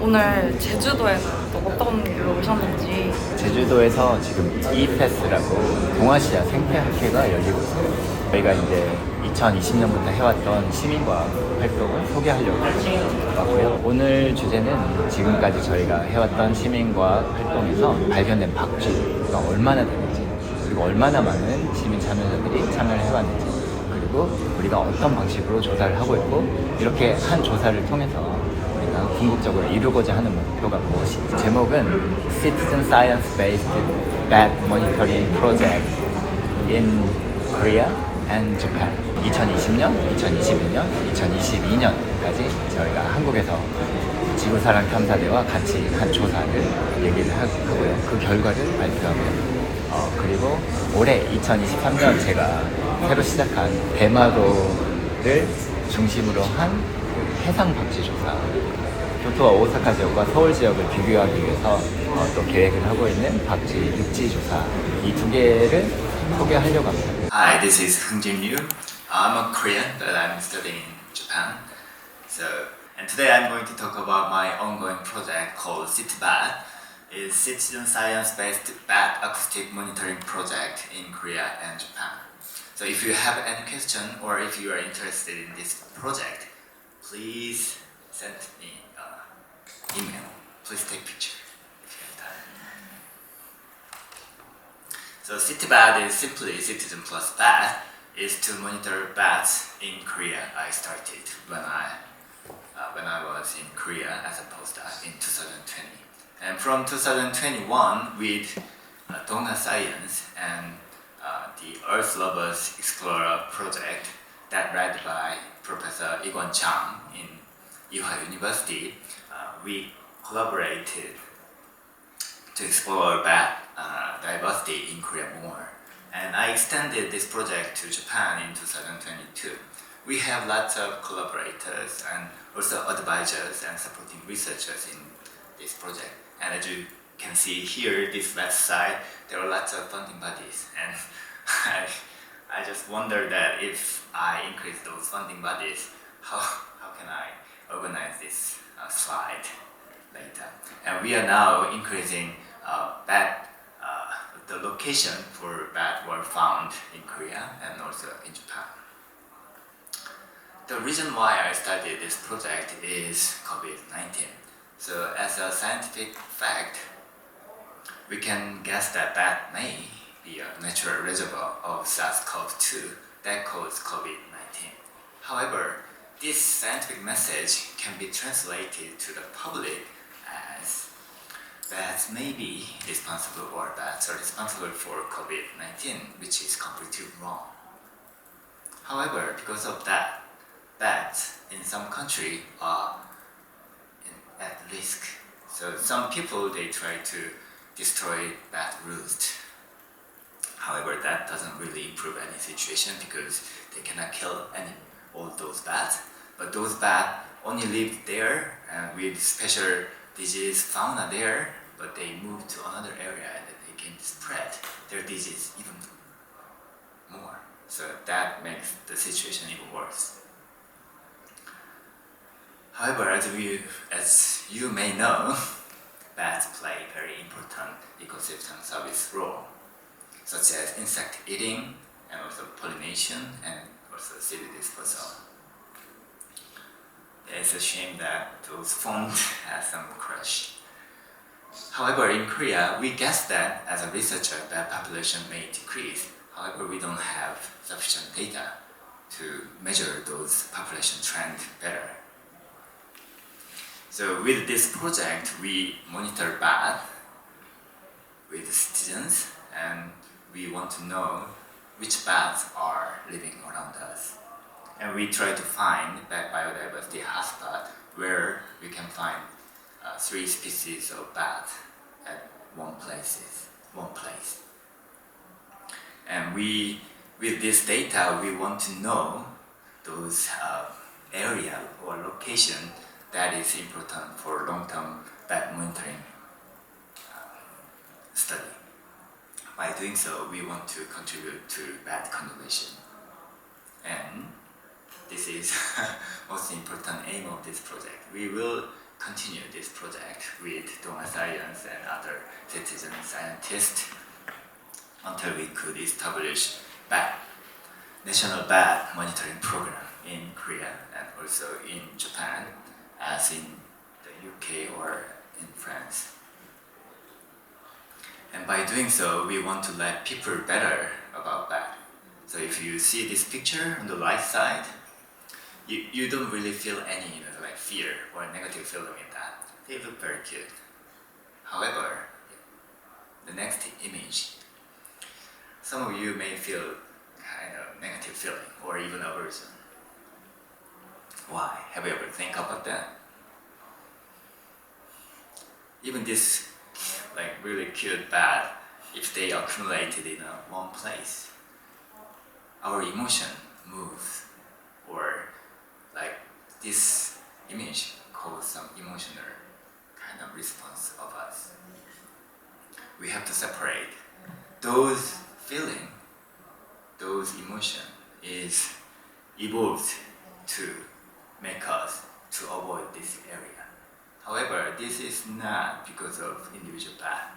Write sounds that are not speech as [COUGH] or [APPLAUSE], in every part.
오늘 제주도에는 또 어떤 일로 오셨는지 제주도에서 지금 이페스라고 동아시아 생태학회가 열리고 있어요. 저희가 이제 2020년부터 해왔던 시민과학 활동을 소개하려고 왔고요. 오늘 주제는 지금까지 저희가 해왔던 시민과학 활동에서 발견된 박쥐가 얼마나 되는지 그리고 얼마나 많은 시민 참여자들이 참여를 해왔는지 그리고 우리가 어떤 방식으로 조사를 하고 있고 이렇게 한 조사를 통해서 궁극적으로 이루고자 하는 목표가 무엇인지 제목은 Citizen Science Based Bat Monitoring Project in Korea and Japan 2020년, 2021년, 2022년까지 저희가 한국에서 지구사랑 탐사대와 같이 한 조사를 얘기를 하- 하고요. 그 결과를 발표하고요. 어, 그리고 올해 2023년 제가 새로 시작한 대마도를 중심으로 한 해상 박쥐 조사 교토와 오사카 지역과 서울 지역을 비교하기 위해서 어, 또 계획을 하고 있는 박쥐 육지 조사 이 두 개를 소개하려고 합니다. Hi, this is Hungjin Ryu. I'm a Korean, but I'm studying in Japan. So, and today I'm going to talk about my ongoing project called CityBat. It's Citizen Science-based bat acoustic monitoring project in Korea and Japan. So, if you have any question or if you are interested in this project, please send me an email. Please take picture if you have time. So CityBat is simply Citizen Plus Bat is to monitor bats in Korea. I started when I uh, when I was in Korea as a postdoc in 2020, and from 2021 with uh, Science and uh, the Earth Lovers Explorer project that led by Professor Igon Chang in Ewha University, uh, we collaborated to explore bat uh, diversity in Korea more. And I extended this project to Japan in 2022. We have lots of collaborators and also advisors and supporting researchers in this project. And as you can see here, this left side, there are lots of funding bodies. And [LAUGHS] I, I just wonder that if I increase those funding bodies, how, how can I organize this uh, slide? Later. And we are now increasing uh, uh, the location for bat were found in Korea and also in Japan. The reason why I started this project is COVID-19. So as a scientific fact, we can guess that bat may be a natural reservoir of SARS-CoV-2 that caused COVID-19. However, this scientific message can be translated to the public as bats may be responsible or bats are responsible for COVID-19, which is completely wrong. However, because of that, bats in some country are in, at risk. So some people they try to destroy bat roost. However, that doesn't really improve any situation because they cannot kill any all those bats. But those bats only live there and with special disease fauna there, but they move to another area and they can spread their disease even more. So that makes the situation even worse. However, as you, as you may know, [LAUGHS] bats play very important ecosystem service role, such as insect eating and also pollination and also seed dispersal. It's a shame that those fonts [LAUGHS] have some crush. However, in Korea, we guess that as a researcher, that population may decrease. However, we don't have sufficient data to measure those population trend better. So with this project, we monitor bat with citizens and we want to know which bats are living around us. And we try to find that biodiversity hotspot where we can find uh, three species of bat at one places, one place. And we, with this data, we want to know those uh, area or location that is important for long-term bat monitoring uh, study. By doing so, we want to contribute to bat conservation. And this is [LAUGHS] most important aim of this project. We will continue this project with Doma Science and other citizen scientists until we could establish BAT, National Bat Monitoring Program in Korea and also in Japan, as in the UK or in France. And by doing so, we want to let people better about bat. So if you see this picture on the right side, you, you don't really feel any you know, like fear or negative feeling in that. They look very cute. However, the next image, some of you may feel kind of negative feeling or even aversion. Why? Have you ever think about that? Even this like really cute bad, if they accumulated in one place, our emotion moves this image causes some emotional kind of response of us. We have to separate those feeling, those emotion is evolved to make us to avoid this area. However, this is not because of individual path.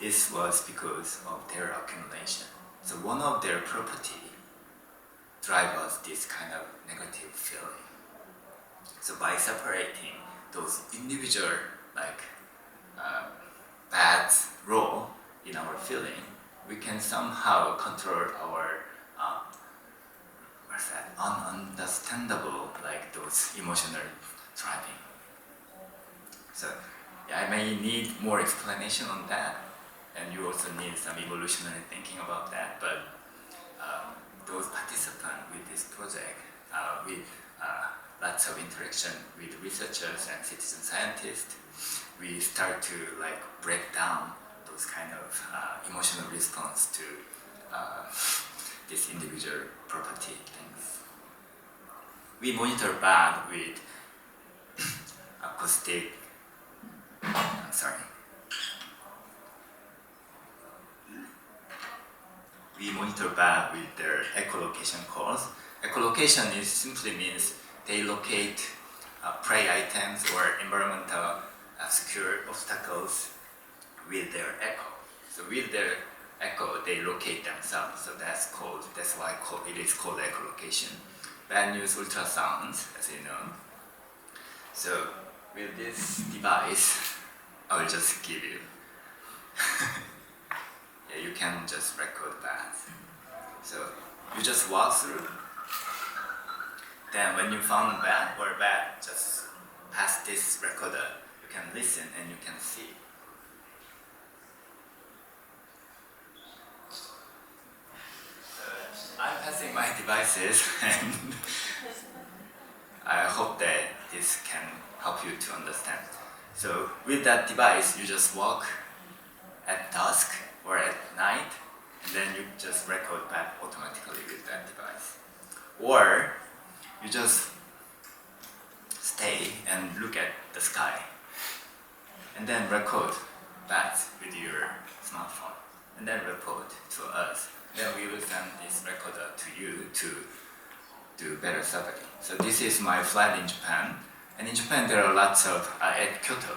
This was because of their accumulation. So one of their property drive us this kind of negative feeling. So by separating those individual like uh, bad role in our feeling, we can somehow control our uh, what's that ununderstandable like those emotional driving. So yeah, I may need more explanation on that, and you also need some evolutionary thinking about that. But uh, those participants with this project, uh, with uh, lots of interaction with researchers and citizen scientists, we start to like break down those kind of uh, emotional response to uh, [LAUGHS] this individual property things. We monitor bad with [COUGHS] acoustic. I'm sorry. We monitor bat with their echolocation calls. Echolocation is simply means they locate uh, prey items or environmental uh, secure obstacles with their echo. So with their echo, they locate themselves. So that's called. That's why it is called echolocation. Bad news ultrasounds, as you know. So with this device, [LAUGHS] I will just give you. [LAUGHS] you can just record that. So you just walk through. Then when you found a bat or a bat, just pass this recorder. You can listen and you can see. I'm passing my devices [LAUGHS] and I hope that this can help you to understand. So with that device, you just walk at dusk or at night, and then you just record back automatically with that device. Or you just stay and look at the sky, and then record back with your smartphone, and then report to us. Then we will send this recorder to you to do better survey. So this is my flight in Japan, and in Japan there are lots of uh, at Kyoto.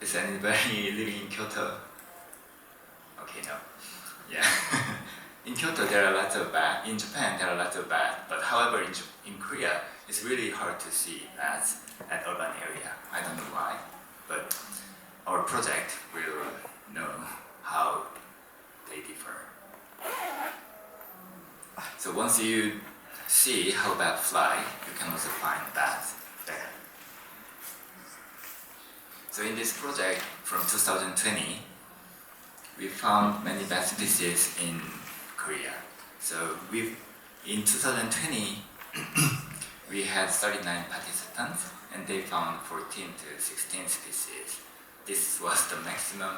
Is anybody [LAUGHS] living in Kyoto? Okay, no. Yeah. [LAUGHS] in Kyoto, there are lots of bats. In Japan, there are lots of bats. But however, in, in Korea, it's really hard to see bats at urban area. I don't know why. But our project will know how they differ. So once you see how bats fly, you can also find bats there. So in this project from 2020, we found many bat species in Korea. So we, in 2020, [COUGHS] we had 39 participants, and they found 14 to 16 species. This was the maximum,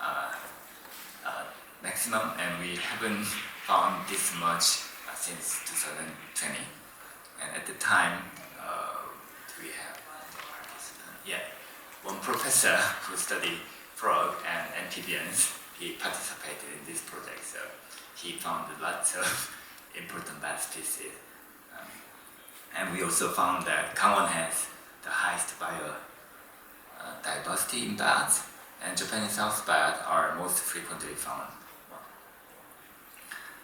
uh, uh, maximum, and we haven't found this much uh, since 2020. And at the time, uh, we have participants? Yeah one [LAUGHS] professor who studied frog and amphibians, he participated in this project. So he found lots of [LAUGHS] important bat species. Um, And we also found that Gangwon has the highest biodiversity uh, in bats, and Japanese South bat are most frequently found.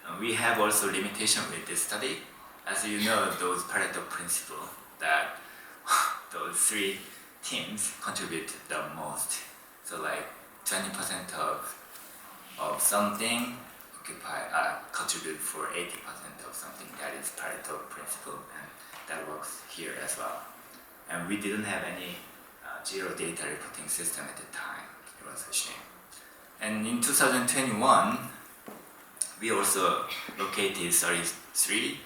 Uh, we have also limitation with this study. As you know, those Pareto principle that [LAUGHS] those three teams contribute the most. So like 20% of of something occupy uh, contribute for 80% of something. That is Pareto principle, and that works here as well. And we didn't have any uh, zero data reporting system at the time. It was a shame. And in 2021, we also located 33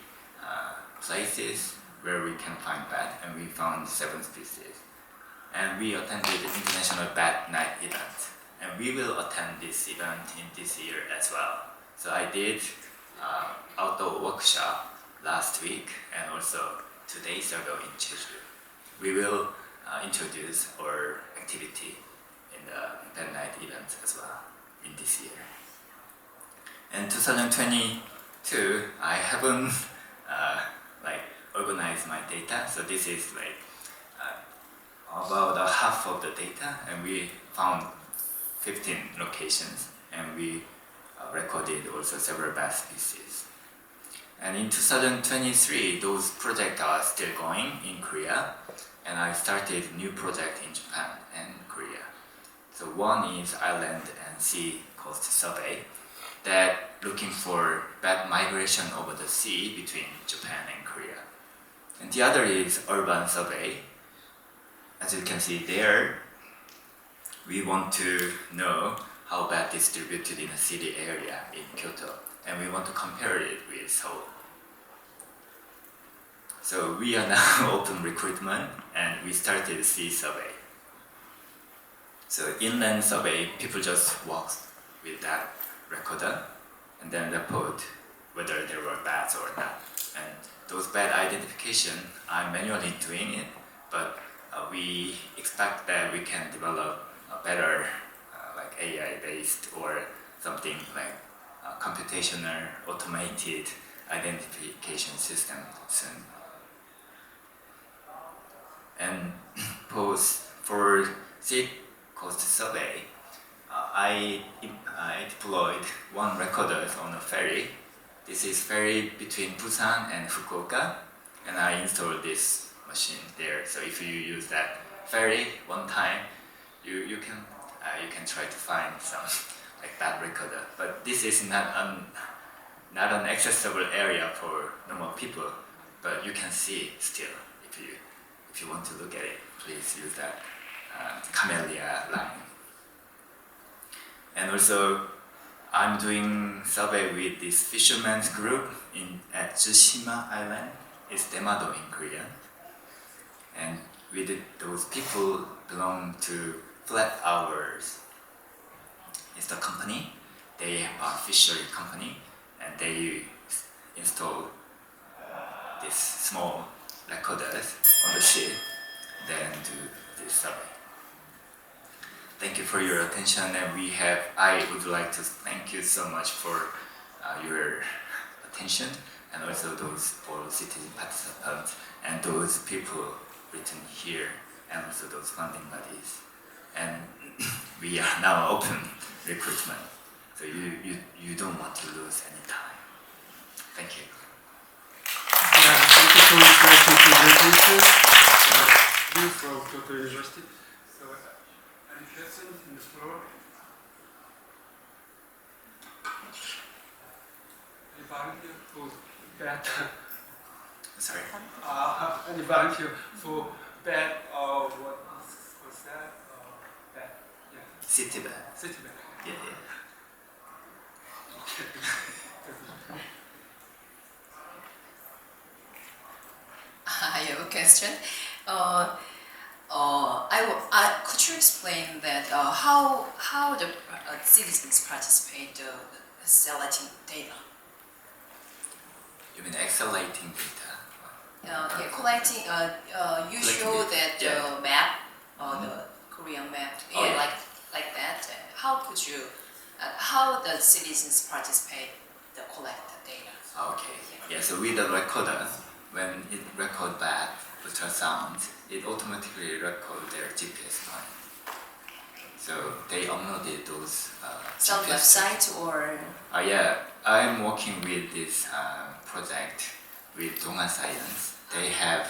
uh, places where we can find bat, and we found seven species. And we attended the International Bat Night event, and we will attend this event in this year as well. So I did uh, outdoor workshop last week and also two days ago in Jeju. We will uh, introduce our activity in the Bat Night event as well in this year. In 2022, I haven't [LAUGHS] uh, like organized my data, so this is like about a half of the data, and we found 15 locations, and we uh, recorded also several bat species. And in 2023, those projects are still going in Korea, and I started new project in Japan and Korea. So one is island and sea coast survey that looking for bat migration over the sea between Japan and Korea. And the other is urban survey. As you can see there, we want to know how bat distributed in a city area in Kyoto, and we want to compare it with Seoul. So we are now [LAUGHS] open recruitment, and we started sea survey. So inland survey, people just walk with that recorder and then report whether there were bats or not. And those bat identification, I'm manually doing it, but we expect that we can develop a better uh, like AI-based or something like uh, computational automated identification system soon. And [CLEARS THROAT] pose for seed cost survey, uh, I, I deployed one recorder on a ferry. This is ferry between Busan and Fukuoka, and I installed this machine there. So if you use that ferry one time, you, you can uh, you can try to find some [LAUGHS] like that recorder. But this is not an not an accessible area for normal people, but you can see still if you if you want to look at it. Please use that uh, camellia line. And also, I'm doing survey with this fisherman's group in at Tsushima Island. It's Demado in Korean. And those people belong to Flat Hours. It's the company. They are fishery company, and they install this small recorders on the ship, then do this survey. Thank you for your attention, and we have. I would like to thank you so much for uh, your attention, and also those all citizen participants and those people written here, and also those funding bodies. And [CLEARS THROAT] we are now [LAUGHS] open recruitment, so you, you, you don't want to lose any time. Thank you. Yeah, thank you so much for your presentation. Uh, from Kyoto University. So, any questions in the floor? Any volunteer for bad? Sorry. uh, [LAUGHS] any volunteer for bad or what was, was that? Uh, bad. Yeah, City band. city bad. Yeah, yeah. [LAUGHS] I have a question. Uh, uh, I, will- I, could you explain that uh, how how the uh, citizens participate the selecting data? You mean accelerating data? Uh, yeah, collecting. Uh, uh, you show Collecting that data, uh, map, uh, the Korean map, Oh, yeah, yeah. like like that. Uh, how could you? Uh, how the citizens participate the collect the data? Okay. Yeah, so with the recorder, when it record back ultrasound, it automatically record their GPS point. So they uploaded those uh, Some GPS website or uh, yeah, I'm working with this uh, project with Donga Science They have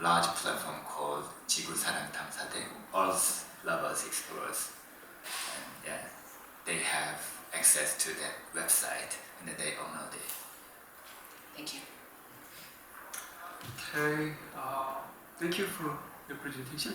large platform called 지구 사랑 탐사대, Earth Lovers Explorers. And yeah, they have access to that website and then they upload it. thank you. Okay, uh, thank you for your presentation.